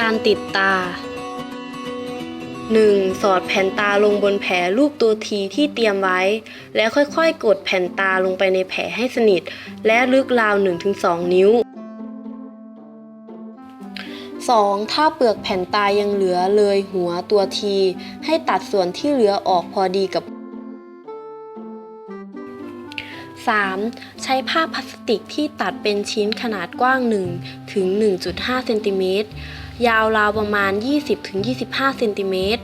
การติดตา 1. สอดแผ่นตาลงบนแผลรูปตัวทีที่เตรียมไว้ แล้วค่อยๆ กดแผ่นตาลงไปในแผลให้สนิท และลึกราว 1-2 นิ้ว 2. ถ้าเปลือกแผ่นตายังเหลือเลยหัวตัวที ให้ตัดส่วนที่เหลือออกพอดีกับ 3. ใช้ผ้าพลาสติกที่ตัดเป็นชิ้นขนาดกว้าง 1 ถึง 1.5 เซนติเมตร ยาวราวประมาณ 20-25 เซนติเมตร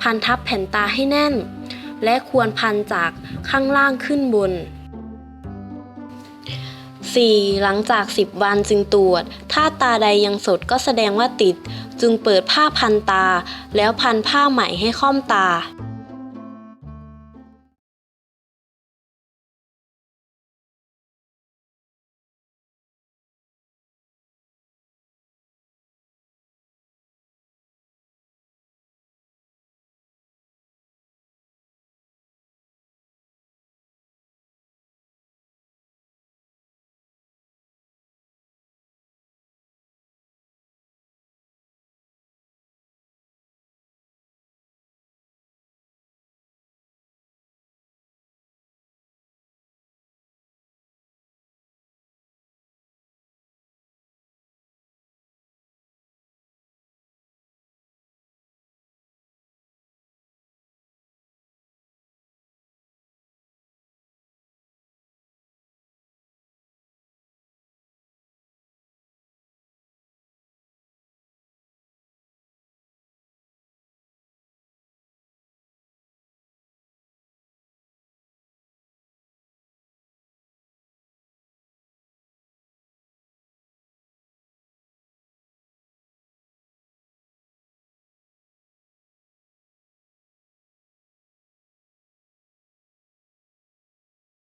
พันทับแผ่นตาให้แน่น และควรพันจากข้างล่างขึ้นบน 4. หลังจาก 10 วันจึงตรวจ ถ้าตาใดยังสดก็แสดงว่าติด จึงเปิดผ้าพันตา แล้วพันผ้าใหม่ให้ค่อมตา